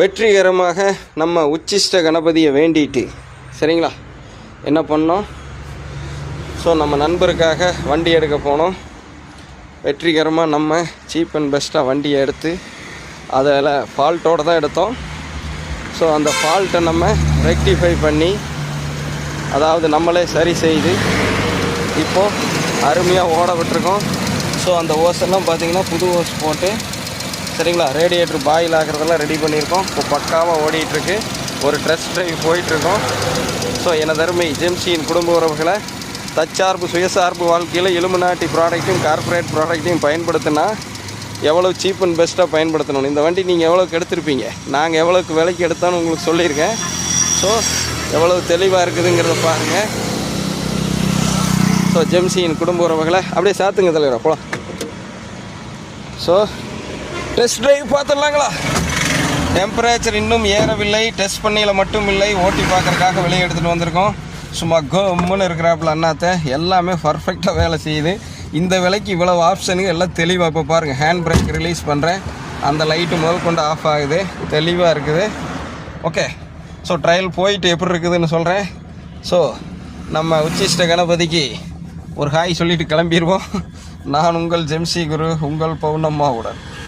வெற்றிகரமாக நம்ம உச்சிஷ்ட கணபதியை வேண்டிட்டு சரிங்களா? என்ன பண்ணோம்? ஸோ நம்ம நண்பருக்காக வண்டி எடுக்க போனோம். வெற்றிகரமாக நம்ம சீப் அண்ட் பெஸ்ட்டாக வண்டியை எடுத்து அதில் ஃபால்ட்டோடு தான் எடுத்தோம். ஸோ அந்த ஃபால்ட்டை நம்ம ரெக்டிஃபை பண்ணி அதாவது நம்மளே சரி செய்து இப்போது அருமையாக ஓட விட்டுருக்கோம். ஸோ அந்த ஓஸெல்லாம் பார்த்தீங்கன்னா புது ஓஸ் போட்டு சரிங்களா? ரேடியேட்டர் பாயில் ஆகிறதெல்லாம் ரெடி பண்ணியிருக்கோம். இப்போ பக்காவாக ஓடிட்டுருக்கு. ஒரு ட்ரெஸ்ட் ட்ரைவ் போயிட்டுருக்கோம். ஸோ எனதருமை ஜெம்சியின் குடும்ப உறவுகளை தற்சார்பு சுயசார்பு வாழ்க்கையில் இலுமினாட்டி ப்ராடக்ட்டையும் கார்ப்பரேட் ப்ராடக்ட்டையும் பயன்படுத்தினா எவ்வளோ சீப் அண்ட் பெஸ்ட்டாக பயன்படுத்தணும். இந்த வண்டி நீங்கள் எவ்வளோக்கு எடுத்திருப்பீங்க? நாங்கள் எவ்வளோக்கு விலைக்கு எடுத்தான்னு உங்களுக்கு சொல்லியிருக்கேன். ஸோ எவ்வளோ தெளிவாக இருக்குதுங்கிறத பாருங்கள் ஸோ ஜெம்சியின் குடும்ப உறவுகளை அப்படியே சாத்துங்க தலைவர் போகலாம் ஸோ டெஸ்ட் டிரைவ் பார்த்துடலாங்களா? டெம்பரேச்சர் இன்னும் ஏறவில்லை. டெஸ்ட் பண்ணியில் மட்டும் இல்லை. ஓட்டி பார்க்கறதுக்காக வெளியே எடுத்துகிட்டு வந்திருக்கோம். சும்மா கம்முன்னு இருக்கிறாப்புல அண்ணாத்த. எல்லாமே பர்ஃபெக்டாக வேலை செய்யுது. இந்த விலைக்கு இவ்வளோ ஆப்ஷனுங்க எல்லாம் தெளிவாக இப்போ பாருங்கள் ஹேண்ட் பிரேக் ரிலீஸ் பண்ணுறேன் அந்த லைட்டு முதல் கொண்டு ஆஃப் ஆகுது. தெளிவாக இருக்குது. ஓகே ஸோ ட்ரையல் போயிட்டு எப்படி இருக்குதுன்னு சொல்கிறேன் ஸோ நம்ம உச்சிஷ்ட கணபதிக்கு ஒரு ஹாய் சொல்லிவிட்டு கிளம்பிடுவோம் நான் உங்கள் ஜெம்சி குரு உங்கள் பௌர்ணம்மாவுடன்